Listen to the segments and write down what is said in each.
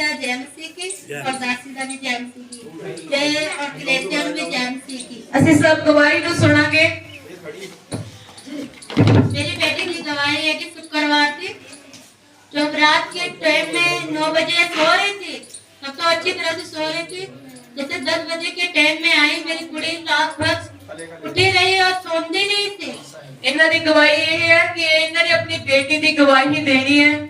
ਦਾ jam ਸੀ ਕੀ ਔਰ ਦਾਸੀ ਦਾ ਵੀ jam ਸੀ ਕੀ ਤੇ ਔਰ ਕਲੇਸ਼ੀਆਂ ਨੂੰ ਵੀ ਜੈਮ ਸੀ ਕੀ ਅਸੀਂ ਸਭ ਗਵਾਹੀ ਨੂੰ ਸੁਣਾਂਗੇ मेरी बेटी की गवाही है कि शुक्रवार थी जब रात के टाइम में नौ बजे सो रही थी तब तो अच्छी तरह से सो रही थी जैसे दस बजे के टाइम में आई मेरी कुड़ी रात भर उठी रही और सोती नहीं थी ਇਹਨਾਂ ਦੀ ਗਵਾਹੀ ਇਹ ਹੈ ਕਿ ਇਹਨਾਂ ਨੇ ਆਪਣੀ ਬੇਟੀ ਦੀ ਗਵਾਹੀ ਦੇਣੀ ਹੈ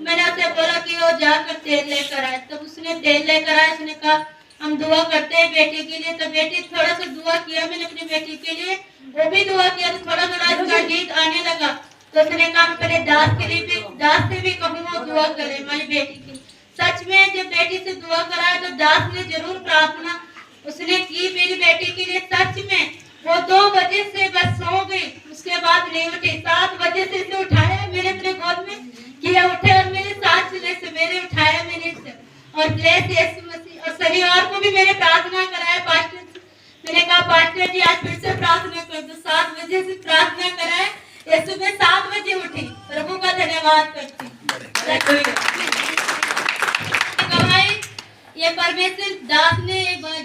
मैंने उसे बोला कि वो जाकर तेल लेकर आए। तब उसने तेल लेकर आया उसने कहा, हम दुआ करते हैं बेटी के लिए। तो बेटी थोड़ा सा दुआ किया मैंने अपनी बेटी के लिए। वो भी दुआ किया तो थोड़ा थोड़ा इसका नींद आने लगा। तो उसने कहा पहले दास के लिए भी, दास से भी कहूँगा दुआ करे हमारी बेटी की। सच में जब बेटी से दुआ कराया तो दास ने ज़रूर प्रार्थना उसने की मेरी बेटी के लिए। सच में, वो दो बजे से बस सो गई। उसके बाद नहीं उठी सात बजे से उठाया मैंने अपने गोद में। किया उठे और मेरे साथ चले, सवेरे उठाया मैंने और ब्लेस यीशु मसीह और शनिवार को भी मैंने प्रार्थना कराया पास्टर मैंने कहा, पास्टर जी, आज फिर से प्रार्थना कर। दो सात बजे से प्रार्थना कराए ये सुबह सात बजे उठी। प्रभु का धन्यवाद करती। गवाही ये परमेश्वर दास ने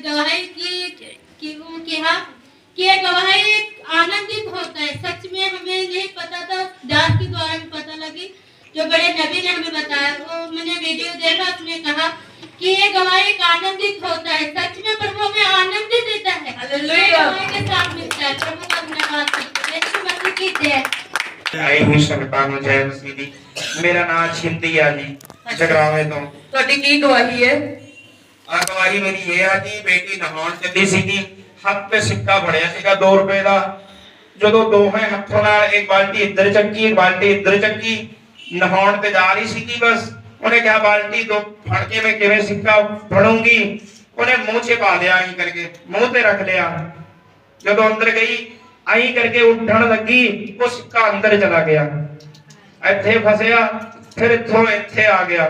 गवाही की, कि वो कहा कि ये गवाही आनंदित होता है। सच में हमें नहीं पता था, दास के द्वारा भी पता लगी। जो बड़े नबी ने हमें बताया वो मैंने वीडियो देखा उसने कहा कि ये गवाही एक आनंदित होता है सच में प्रभु हमें आनंद देता है हालेलुया। ये गवाही के साथ मिलता है प्रभु का धन्यवाद करते हैं। यीशु मसीह की जय ਆਈ ਹੋਈ ਸੰਗਤਾਂ ਨੂੰ ਜੈ ਮਸੀਹ ਦੀ ਮੇਰਾ ਨਾਮ ਛਿੰਦੀ ਆ ਜੀ ਜਗਰਾਵੇਂ ਤੋਂ ਤੁਹਾਡੀ ਕੀ ਗਵਾਹੀ ਹੈ ਅਗਵਾਈ ਮੇਰੀ ਇਹ ਆ ਜੀ ਬੇਟੀ ਨਹਾਉਣ ਚੱਲੀ ਸੀਗੀ ਹੱਥ 'ਤੇ ਸਿੱਕਾ ਫੜਿਆ ਸੀਗਾ 2 ਰੁਪਏ ਦਾ ਜਦੋਂ ਦੋਵੇਂ ਹੱਥਾਂ ਨਾਲ ਇੱਕ ਬਾਲਟੀ ਇੱਧਰ ਚੱਕੀ ਇੱਕ ਬਾਲਟੀ ਇੱਧਰ ਚੱਕੀ ਨਹਾਉਣ ਤੇ ਜਾ ਰਹੀ ਸੀਗੀ ਬਸ। ਉਹਨੇ ਕਿਹਾ ਬਾਲਟੀ ਤੋਂ ਫੜ ਕੇ ਮੈਂ ਕਿਵੇਂ ਸਿੱਕਾ ਫੜੂੰਗੀ? ਉਹਨੇ ਮੂੰਹ 'ਚ ਪਾ ਲਿਆ ਐਂ ਕਰਕੇ ਮੂੰਹ ਤੇ ਰੱਖ ਲਿਆ। ਜਦੋਂ ਅੰਦਰ ਗਈ ਐਂ ਕਰਕੇ ਉੱਠਣ ਲੱਗੀ ਉਹ ਸਿੱਕਾ ਅੰਦਰ ਚਲਾ ਗਿਆ। ਇੱਥੇ ਫਸਿਆ ਫਿਰ ਇੱਥੋਂ ਇੱਥੇ ਆ ਗਿਆ।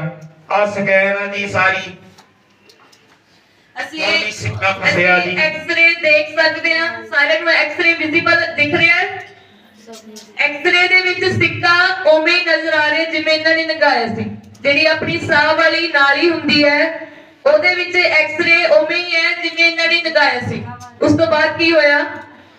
ਆ ਸਕੈਨ ਆ ਜੀ ਸਾਰੀ। ਅਸੀਂ ਜੀ। ਐਕਸ-ਰੇ ਦੇਖ ਸਕਦੇ ਹਾਂ। ਸਾਰਿਆਂ ਨੂੰ ਐਕਸ-ਰੇ ਵਿਜ਼ੀਬਲ ਦਿਖ ਰਿਹਾ ਹੈ। ਐਕਸ-ਰੇ ਦੇ ਵਿੱਚ ਸਿੱਕਾ ਉਵੇਂ ਹੀ ਨਜ਼ਰ ਆ ਰਿਹਾ ਜਿਵੇਂ ਇਹਨਾਂ ਨੇ ਲਗਾਇਆ ਸੀ। ਜਿਹੜੀ ਆਪਣੀ ਸਾਹ ਵਾਲੀ ਨਾਲੀ ਹੁੰਦੀ ਹੈ, ਉਹਦੇ ਵਿੱਚ ਐਕਸ-ਰੇ ਉਵੇਂ ਹੀ ਹੈ ਜਿਵੇਂ ਇਹਨਾਂ ਨੇ ਲਗਾਇਆ ਸੀ। ਉਸ ਤੋਂ ਬਾਅਦ ਕੀ ਹੋਇਆ?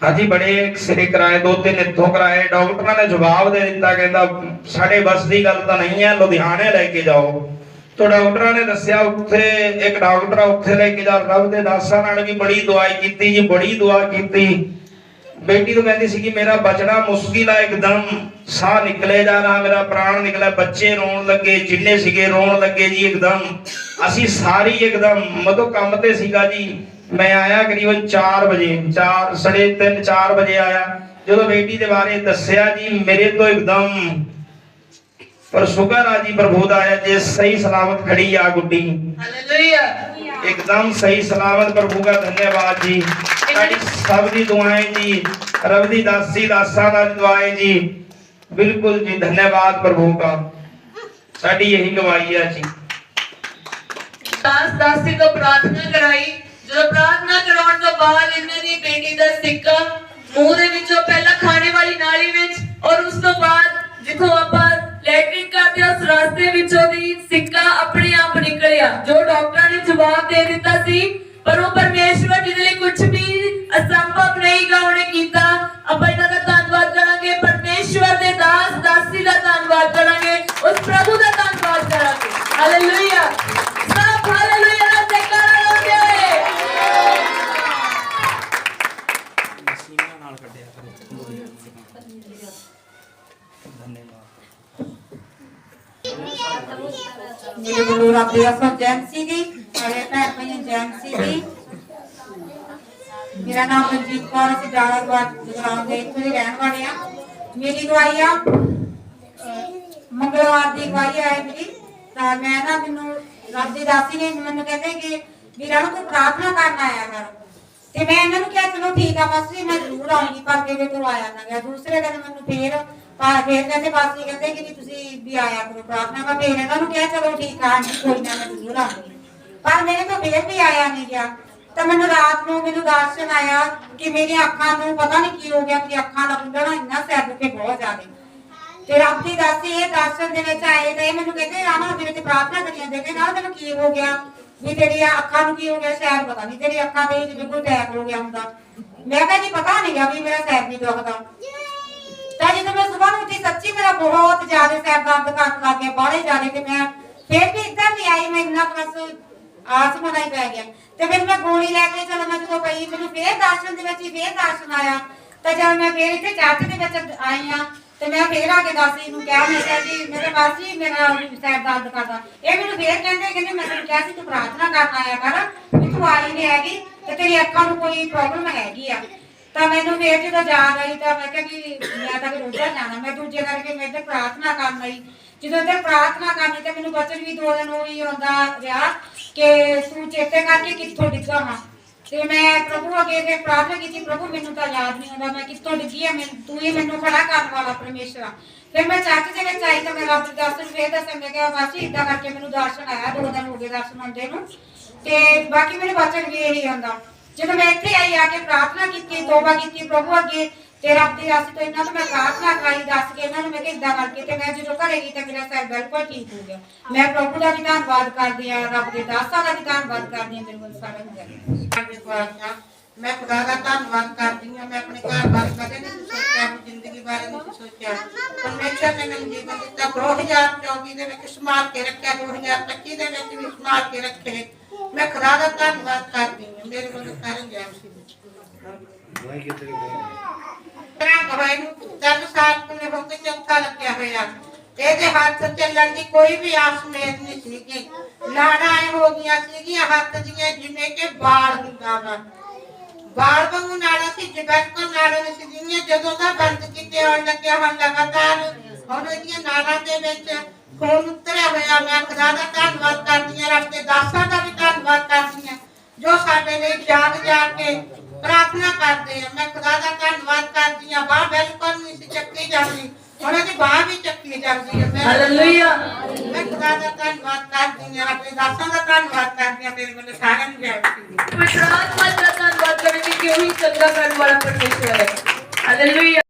ਹਾਂਜੀ, ਬੜੇ ਐਕਸਰੇ ਕਰਾਏ, ਦੋ ਤਿੰਨ ਇੱਥੋਂ ਕਰਾਏ। ਡਾਕਟਰਾਂ ਨੇ ਜਵਾਬ ਦੇ ਦਿੱਤਾ, ਕਹਿੰਦਾ, ਸਾਡੇ ਬਸ ਦੀ ਗੱਲ ਤਾਂ ਨਹੀਂ ਹੈ, ਲੁਧਿਆਣੇ ਲੈ ਕੇ ਜਾਓ। ਤਾਂ ਡਾਕਟਰਾਂ ਨੇ ਦੱਸਿਆ, ਉੱਥੇ ਇੱਕ ਡਾਕਟਰ ਉੱਥੇ ਲੈ ਕੇ ਜਾ, ਰੱਬ ਦੇ ਦਾਸਾਂ ਨਾਲ ਵੀ ਬੜੀ ਦਵਾਈ ਕੀਤੀ ਜੀ, ਬੜੀ ਦੁਆ ਕੀਤੀ। ਬੇਟੀ ਨੂੰ ਕਹਿੰਦੀ ਸੀ ਕਿ ਮੇਰਾ ਬਚਣਾ ਮੁਸ਼ਕਿਲ ਆ ਇੱਕਦਮ ਸਾਹ ਨਿਕਲੇ ਜਾ ਰਹਾ ਮੇਰਾ ਪ੍ਰਾਣ ਨਿਕਲਿਆ ਬੱਚੇ ਰੋਣ ਲੱਗੇ ਜਿੰਨੇ ਸੀਗੇ ਰੋਣ ਲੱਗੇ ਜੀ ਇੱਕਦਮ ਅਸੀਂ ਸਾਰੀ ਇੱਕਦਮ ਮਤਲਬ ਕੰਮ ਤੇ ਸੀਗਾ ਜੀ ਮੈਂ ਆਇਆ ਕਰੀਬਨ 4 ਵਜੇ 4 3:30 4 ਵਜੇ ਆਇਆ ਜਦੋਂ ਬੇਟੀ ਦੇ ਬਾਰੇ ਦੱਸਿਆ ਜੀ ਮੇਰੇ ਤੋਂ ਇੱਕਦਮ ਪਰ ਸ਼ੁਕਰ ਆ ਜੀ ਪ੍ਰਭੂ ਦਾ ਆਇਆ ਜੇ ਸਹੀ ਸਲਾਮਤ ਖੜੀ ਆ ਗੁੱਡੀ ਹਾਲੇਲੂਇਆ एकदम सही सलामत प्रभु का धन्यवाद जी ਸਾਡੀ ਸਭ ਦੀ ਦੁਆਏ ਜੀ, ਰਬ ਦੀ ਦਾਸੀ, ਦਾਸਾਂ ਦਾ ਦੁਆਏ ਜੀ। ਬਿਲਕੁਲ ਜੀ, ਧੰਨਵਾਦ ਪ੍ਰਭੂ ਦਾ ਸਾਡੀ ਇਹੀ ਗਵਾਹੀ ਆ ਜੀ। ਦਾਸ, ਦਾਸੀ ਤੋਂ ਪ੍ਰਾਰਥਨਾ ਕਰਾਈ। ਜਦੋਂ ਪ੍ਰਾਰਥਨਾ ਕਰਾਉਣ ਤੋਂ ਬਾਅਦ ਇਹਨਾਂ ਦੀ ਬੇਟੀ ਦਾ ਸਿੱਕਾ ਮੂੰਹ ਦੇ ਵਿੱਚੋਂ ਪਹਿਲਾਂ ਖਾਣੇ ਵਾਲੀ ਨਾਲੀ ਵਿੱਚ, ਔਰ ਉਸ ਤੋਂ ਬਾਅਦ ਜਿੱਥੋਂ ਆਪਾਂ ਮੇਰੇ ਵੱਲੋਂ ਰੱਬ ਦੀ ਅਸਾਂ ਜੈਮਸੀ ਦੀ ਸਾਰੇ ਭੈਣ ਭਾਈਆਂ ਜੈਮਸੀ ਦੀ ਮੇਰਾ ਨਾਮ ਮਨਜੀਤ ਕੌਰ ਅਸੀਂ ਜਾਲਾਗਵਾਦ ਜਗਰਾਉਂ ਦੇ ਇੱਥੋਂ ਰਹਿਣ ਵਾਲੇ ਆ ਮੇਰੀ ਗਵਾਹੀ ਆ ਮੰਗਲਵਾਰ ਦੀ ਗਵਾਹੀ ਆਏ ਮੇਰੀ। ਤਾਂ ਮੈਂ ਨਾ ਮੈਨੂੰ ਰੱਬ ਦੀ ਦਾਸੀ ਨੇ ਮੈਨੂੰ ਕਹਿੰਦੇ ਕਿ ਵੀਰਾਂ ਨੂੰ ਪ੍ਰਾਰਥਨਾ ਕਰਨ ਆਇਆ ਕਰ। ਤੇ ਮੈਂ ਇਹਨਾਂ ਨੂੰ ਕਿਹਾ, ਚਲੋ ਠੀਕ ਆ ਬਸ ਜੀ, ਮੈਂ ਜ਼ਰੂਰ ਆਉਂਗੀ ਪਰ ਕਿਤੇ ਤੋਂ ਆਇਆ ਨਾ ਗਿਆ। ਦੂਸਰੇ ਦਿਨ ਮੈਨੂੰ ਫੇਰ ਪਰ ਫੇਰ ਕਹਿੰਦੇ ਬਸ ਕਹਿੰਦੇ ਕਿ ਵੀ ਤੁਸੀਂ ਵੀ ਆਇਆ ਕਰੋ ਪ੍ਰਾਰਥਨਾ, ਮੈਂ ਫੇਰ ਇਹਨਾਂ ਨੂੰ ਕਿਹਾ, ਚਲੋ ਠੀਕ ਆ ਆਂਟੀ ਕੋਈ ਨਾ, ਮੈਂ ਜ਼ਰੂਰ ਆਉਂਗੀ ਪਰ ਮੇਰੇ ਤੋਂ ਫੇਰ ਵੀ ਆਇਆ ਨਹੀਂ ਗਿਆ। ਤਾਂ ਮੈਨੂੰ ਰਾਤ ਨੂੰ ਮੈਨੂੰ ਦਰਸ਼ਨ ਆਇਆ ਕਿ ਮੇਰੀਆਂ ਅੱਖਾਂ ਨੂੰ ਪਤਾ ਨਹੀਂ ਕੀ ਹੋ ਗਿਆ ਕਿ ਅੱਖਾਂ ਦਾ ਖੁੱਲਣਾ ਇੰਨਾ ਸਿਰ ਦੁਖੇ ਬਹੁਤ ਜ਼ਿਆਦਾ। ਤੇ ਰੱਬ ਦੀ ਇਹ ਦਰਸ਼ਨ ਦੇ ਵਿੱਚ ਆਏ ਤੇ ਮੈਨੂੰ ਕਹਿੰਦੇ ਰਾਮਾ ਮੇਰੇ ਤੇ ਪ੍ਰਾਰਥਨਾ ਕਰੀ ਜਾਂਦੇ ਨਾਲ ਨਾ, ਤੈਨੂੰ ਕੀ ਹੋ ਗਿਆ? ਵੀ ਤੇਰੀਆਂ ਅੱਖਾਂ ਨੂੰ ਕੀ ਹੋ ਗਿਆ? ਸ਼ਾਇਦ ਪਤਾ ਨਹੀਂ ਤੇਰੀ ਅੱਖਾਂ ਤੇ ਜਿਵੇਂ ਕੋਈ ਅਟੈਕ ਹੋ ਗਿਆ ਹੁੰਦਾ। ਮੈਂ ਕਿਹਾ ਜੀ, ਪਤਾ ਨਹੀਂ ਗਿਆ ਵੀ ਮੇਰਾ ਸਿਰ ਨਹੀਂ ਦੁਖਦਾ। ਤਾਂ ਮੈਂ ਸਵੇਰ ਉੱਠੀ, ਸੱਚੀ ਮੇਰਾ ਬਹੁਤ ਜ਼ਿਆਦਾ ਸਿਰ ਦਰਦ ਕਰਨ ਲੱਗ ਗਿਆ, ਬਾਹਲੇ ਜ਼ਿਆਦਾ ਤੇ ਮੈਂ ਫਿਰ ਵੀ ਇੱਦਾਂ ਨਹੀਂ ਆਈ, ਮੈਂ ਇੰਨਾ ਬਸ ਆਸਮਾਨ ਹੀ ਪੈ ਗਿਆ। ਤੇ ਫਿਰ ਮੈਂ ਗੋਲੀ ਲੈ ਕੇ ਚਲੋ ਮੈਂ ਜਦੋਂ ਪਈ, ਮੈਨੂੰ ਫੇਰ ਦਰਸ਼ਨ ਦੇ ਵਿੱਚ ਹੀ ਫੇਰ ਦਰਸ਼ਨ ਆਇਆ। ਤਾਂ ਜਦ ਮੈਂ ਫੇਰ ਇੱਥੇ ਚਰਚ ਦੇ ਵਿੱਚ ਆਈ ਆ ਤੇ ਮੈਂ ਫੇਰ ਆ ਕੇ ਦਾਸੀ ਨੂੰ ਕਿਹਾ, ਮੈਂ ਕਿਹਾ ਜੀ, ਮੇਰੇ ਬਾਸੀ ਮੇਰਾ ਸਿਰ ਦਰਦ ਕਰਦਾ। ਇਹ ਮੈਨੂੰ ਫੇਰ ਕਹਿੰਦੇ ਕਹਿੰਦੇ ਮੈਂ ਤੈਨੂੰ ਕਿਹਾ ਸੀ, ਤੂੰ ਪ੍ਰਾਰਥਨਾ ਕਰਨ ਆਇਆ ਕਰ, ਵੀ ਤੂੰ ਆਈ ਨਹੀਂ ਹੈਗੀ ਤੇ ਤੇਰੀ ਅੱਖਾਂ ਨੂੰ ਕੋਈ ਪ੍ਰੋਬਲਮ ਹੈਗੀ ਆ। ਤਾਂ ਮੈਨੂੰ ਫੇਰ ਜਦੋਂ ਯਾਦ ਆਈ ਤਾਂ ਮੈਂ ਕਿਹਾ ਕਿ ਮੈਂ ਤਾਂ ਰੋਜ਼ਾ ਜਾਣਾ, ਮੈਂ ਦੂਜੇ ਕਰਕੇ ਮੈਂ ਇੱਧਰ ਪ੍ਰਾਰਥਨਾ ਕਰਨ ਲਈ ਜਦੋਂ ਇੱਧਰ ਪ੍ਰਾਰਥਨਾ ਕਰਨੀ ਤੇ ਮੈਨੂੰ ਬਚਨ ਵੀ ਦੋ ਦਿਨ ਹੋਈ ਆਉਂਦਾ ਰਿਹਾ ਕਿ ਤੂੰ ਚੇਤੇ ਕਰਕੇ ਕਿੱਥੋਂ ਡਿੱਗਾ ਹਾਂ ਤੇ ਮੈਂ ਪ੍ਰਭੂ ਅੱਗੇ ਫਿਰ ਪ੍ਰਾਰਥਨਾ ਕੀਤੀ, ਪ੍ਰਭੂ, ਮੈਨੂੰ ਤਾਂ ਯਾਦ ਨਹੀਂ ਆਉਂਦਾ, ਮੈਂ ਕਿੱਥੋਂ ਡਿੱਗੀ ਆ? ਮੈਨੂੰ ਤੂੰ ਹੀ ਮੈਨੂੰ ਖੜਾ ਕਰਨ ਵਾਲਾ ਪਰਮੇਸ਼ਰ ਫਿਰ ਮੈਂ ਚੱਕ ਦੇ ਵਿੱਚ ਆਈ ਤਾਂ ਮੈਂ ਰੱਬ ਦੇ ਦਰਸ਼ਨ ਫੇਰ ਦੱਸਿਆ ਮੈਂ ਵਾਸੀ ਇਦਾਂ ਕਰਕੇ ਮੈਨੂੰ ਦਰਸ਼ਨ ਆਇਆ, ਦੋ ਦਿਨ ਹੋ ਗਏ ਦਰਸ਼ਨ ਆਉਂਦੇ ਨੂੰ। ਤੇ ਬਾਕੀ ਮੈਨੂੰ ਬਚਨ ਵੀ ਇਹੀ ਆਉਂਦਾ। ਜਦੋਂ ਮੈਂ ਇੱਥੇ ਆਈ, ਆ ਕੇ ਪ੍ਰਾਰਥਨਾ ਕੀਤੀ, ਤੋਬਾ ਕੀਤੀ, ਪ੍ਰਭੂ ਅੱਗੇ, ਤੇ ਰੱਬ ਦੀ ਰਾਸਤੇ ਇਹਨਾਂ ਤੋਂ ਮੈਂ ਪ੍ਰਾਰਥਨਾ ਕਰਾਈ, ਦੱਸ ਕੇ ਇਹਨਾਂ ਨੂੰ ਮੈਂ ਕਿਹਾ ਇਦਾਂ ਕਰਕੇ, ਤੇ ਮੈਂ ਜਦੋਂ ਘਰੇ ਗਈ ਤਾਂ ਮੇਰਾ ਸਿਰ ਬਿਲਕੁਲ ਠੀਕ ਹੋ ਗਿਆ। ਮੈਂ ਪ੍ਰਭੂ ਦਾ ਵੀ ਧੰਨਵਾਦ ਕਰਦੀ ਆ ਰੱਬ ਦੇ ਦਾਸਾਂ ਦਾ ਵੀ ਧੰਨਵਾਦ ਕਰਦੀ ਆ ਮੇਰੇ ਕੋਲ ਸਾਰਾ ਨੂੰ ਮੈਂ ਖੁਦਾ ਦਾ ਧੰਨਵਾਦ ਕਰਦੀ ਹਾਂ। ਮੈਂ ਆਪਣੇ ਘਰ ਬਾਰੇ ਕਦੇ ਨਹੀਂ ਸੋਚਿਆ, ਆਪਣੀ ਜ਼ਿੰਦਗੀ ਬਾਰੇ ਨਹੀਂ ਸੋਚਿਆ। ਪਰਮੇਸ਼ਰ ਨੇ ਮੈਨੂੰ ਜੀਵਨ ਦਿੱਤਾ 2024 ਦੇ ਵਿੱਚ, ਸੰਭਾਲ ਕੇ ਰੱਖਿਆ 2025 ਦੇ ਵਿੱਚ ਵੀ, ਸੰਭਾਲ ਕੇ ਰੱਖੇ। ਮੈਂ ਖੁਦਾ ਦਾ ਧੰਨਵਾਦ ਕਰਦੀ ਹਾਂ, ਮੇਰੇ ਕੋਲ ਕਰਨ ਗਿਆ ਸੀ ਤੇਰਾ ਗਵਾਈ ਨੂੰ ਤਿੰਨ ਸਾਲ ਪੂਰੇ ਹੋ ਕੇ ਲੱਗਿਆ ਹੋਇਆ। ਇਹਦੇ ਹੱਥ ਚੱਲਣ ਦੀ ਕੋਈ ਵੀ ਆਸ ਮੇਦ ਨਹੀਂ ਸੀਗੀ। ਲਾੜਾਂ ਹੋ ਗਈਆਂ ਸੀਗੀਆਂ ਹੱਥ ਦੀਆਂ, ਜਿਵੇਂ ਕਿ ਬਾਲ ਹੁੰਦਾ ਵਾ। ਬਾਲ ਵਾਂਗੂ ਨਾੜਾ ਸੀ ਜਗਤ ਕੋ ਨਾੜਾ ਨਹੀਂ ਸੀਗੀਆਂ, ਜਦੋਂ ਦਾ ਬੰਦ ਕੀਤੇ ਆਉਣ ਲੱਗਿਆ ਹੁਣ ਲਗਾਤਾਰ, ਹੁਣ ਇਹਦੀਆਂ ਨਾੜਾਂ ਦੇ ਵਿੱਚ ਖੂਨ ਉਤਰਿਆ ਹੋਇਆ ਮੈਂ ਖੁਦਾ ਦਾ ਧੰਨਵਾਦ ਕਰਦੀ ਹਾਂ ਰੱਬ ਦੇ ਦਾਸਾਂ ਦਾ ਵੀ ਧੰਨਵਾਦ ਕਰਦੀ ਹਾਂ ਜੋ ਸਾਡੇ ਲਈ ਜਾਗ ਜਾਗ ਕੇ ਪ੍ਰਾਰਥਨਾ ਕਰਦੇ ਆ। ਮੈਂ ਖੁਦਾ ਦਾ ਧੰਨਵਾਦ ਕਰਦੀ ਹਾਂ ਬਾਹ ਬਿਲਕੁਲ ਨਹੀਂ ਸੀ ਚੱਕੀ ਜਾਂਦੀ ਹੁਣ ਇਹਦੀ ਬਾਹ ਵੀ ਚੱਕੀ ਜਾਂਦੀ ਹੈ। ਮੈਂ ਹਾਲੇਲੂਇਆ ਮੈਂ ਖੁਦਾ ਦਾ ਧੰਨਵਾਦ ਕਰਦੀ ਹਾਂ ਆਪਣੇ ਦਾਸਾਂ ਦਾ ਧੰਨਵਾਦ ਕਰਦੀ ਹਾਂ ਮੇਰੇ ਵੱਲੋਂ ਸਾਰਿਆਂ ਨੂੰ ਜੈ ਮਸੀਹ ਦੀ ਪਰਮਾਤਮਾ ਦਾ ਧੰਨਵਾਦ ਕਰਾਂਗੇ ਕਿ ਉਹੀ ਚੰਗਾ ਕਰਨ ਵਾਲਾ ਪਰਮੇਸ਼ਰ ਹੈ। ਹਾਲੇਲੂਇਆ